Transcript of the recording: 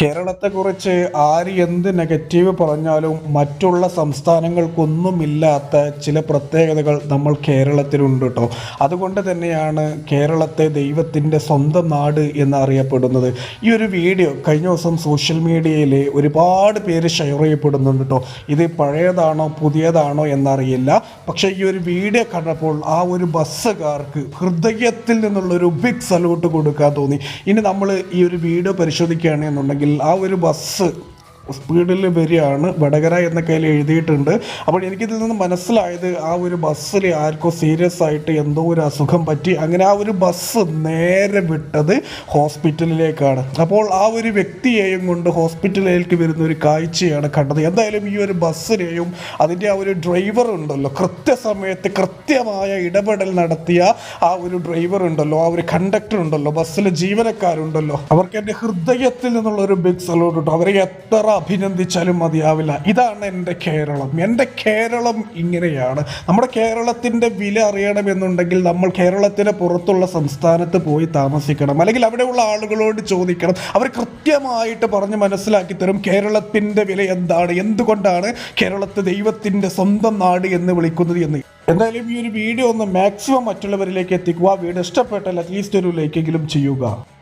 കേരളത്തെക്കുറിച്ച് ആര് എന്ത് നെഗറ്റീവ് പറഞ്ഞാലും മറ്റുള്ള സംസ്ഥാനങ്ങൾക്കൊന്നുമില്ലാത്ത ചില പ്രത്യേകതകൾ നമ്മൾ കേരളത്തിലുണ്ട് കേട്ടോ അതുകൊണ്ട് തന്നെയാണ് കേരളത്തെ ദൈവത്തിന്റെ സ്വന്തം നാട് എന്നറിയപ്പെടുന്നത്. ഈ ഒരു വീഡിയോ കഴിഞ്ഞ ദിവസം സോഷ്യൽ മീഡിയയിൽ ഒരുപാട് പേര് ഷെയർ ചെയ്യപ്പെടുന്നുണ്ട് കേട്ടോ ഇത് പഴയതാണോ പുതിയതാണോ എന്നറിയില്ല. പക്ഷേ ഈ ഒരു വീഡിയോ കണ്ടപ്പോൾ ആ ഒരു ബസ്സുകാർക്ക് ഹൃദയത്തിൽ നിന്നുള്ളൊരു ബിഗ് സലൂട്ട് കൊടുക്കാൻ തോന്നി. ഇനി നമ്മൾ ഈ ഒരു വീഡിയോ പരിശോധിക്കുകയാണെന്നുണ്ടെങ്കിൽ ആ ഒരു ബസ് സ്പീഡിൽ വരികയാണ്. വടകര എന്ന കയ്യിൽ എഴുതിയിട്ടുണ്ട്. അപ്പോൾ എനിക്കിതിൽ നിന്ന് മനസ്സിലായത് ആ ഒരു ബസ്സിൽ ആർക്കോ സീരിയസ് ആയിട്ട് എന്തോ ഒരു അസുഖം പറ്റി. അങ്ങനെ ആ ഒരു ബസ് നേരെ വിട്ടത് ഹോസ്പിറ്റലിലേക്കാണ്. അപ്പോൾ ആ ഒരു വ്യക്തിയെയും കൊണ്ട് ഹോസ്പിറ്റലിലേക്ക് വരുന്ന ഒരു കാഴ്ചയാണ് കണ്ടത്. എന്തായാലും ഈ ഒരു ബസ്സിനെയും അതിന്റെ ആ ഒരു ഡ്രൈവർ ഉണ്ടല്ലോ കൃത്യസമയത്ത് കൃത്യമായ ഇടപെടൽ നടത്തിയ ആ ഒരു ഡ്രൈവർ ഉണ്ടല്ലോ ആ ഒരു കണ്ടക്ടർ ഉണ്ടല്ലോ ബസ്സിലെ ജീവനക്കാരുണ്ടല്ലോ. അവർക്ക് എന്റെ ഹൃദയത്തിൽ നിന്നുള്ള ഒരു ബിഗ് സലൂട്ട് കിട്ടും അവരെ എത്ര അഭിനന്ദിച്ചാലും മതിയാവില്ല. ഇതാണ് എന്റെ കേരളം. എന്റെ കേരളം ഇങ്ങനെയാണ്. നമ്മുടെ കേരളത്തിന്റെ വില അറിയണമെന്നുണ്ടെങ്കിൽ നമ്മൾ കേരളത്തിന് പുറത്തുള്ള സംസ്ഥാനത്ത് പോയി താമസിക്കണം. അല്ലെങ്കിൽ അവിടെയുള്ള ആളുകളോട് ചോദിക്കണം. അവർ കൃത്യമായിട്ട് പറഞ്ഞ് മനസ്സിലാക്കി തരും കേരളത്തിന്റെ വില എന്താണ് എന്തുകൊണ്ടാണ് കേരളത്തെ ദൈവത്തിന്റെ സ്വന്തം നാട് എന്ന് വിളിക്കുന്നത് എന്ന്. എന്തായാലും ഈ ഒരു വീഡിയോ ഒന്ന് മാക്സിമം മറ്റുള്ളവരിലേക്ക് എത്തിക്കുക. വീഡിയോ ഇഷ്ടപ്പെട്ടാൽ അറ്റ്ലീസ്റ്റ് ഒരു ലൈക്കെങ്കിലും ചെയ്യുക.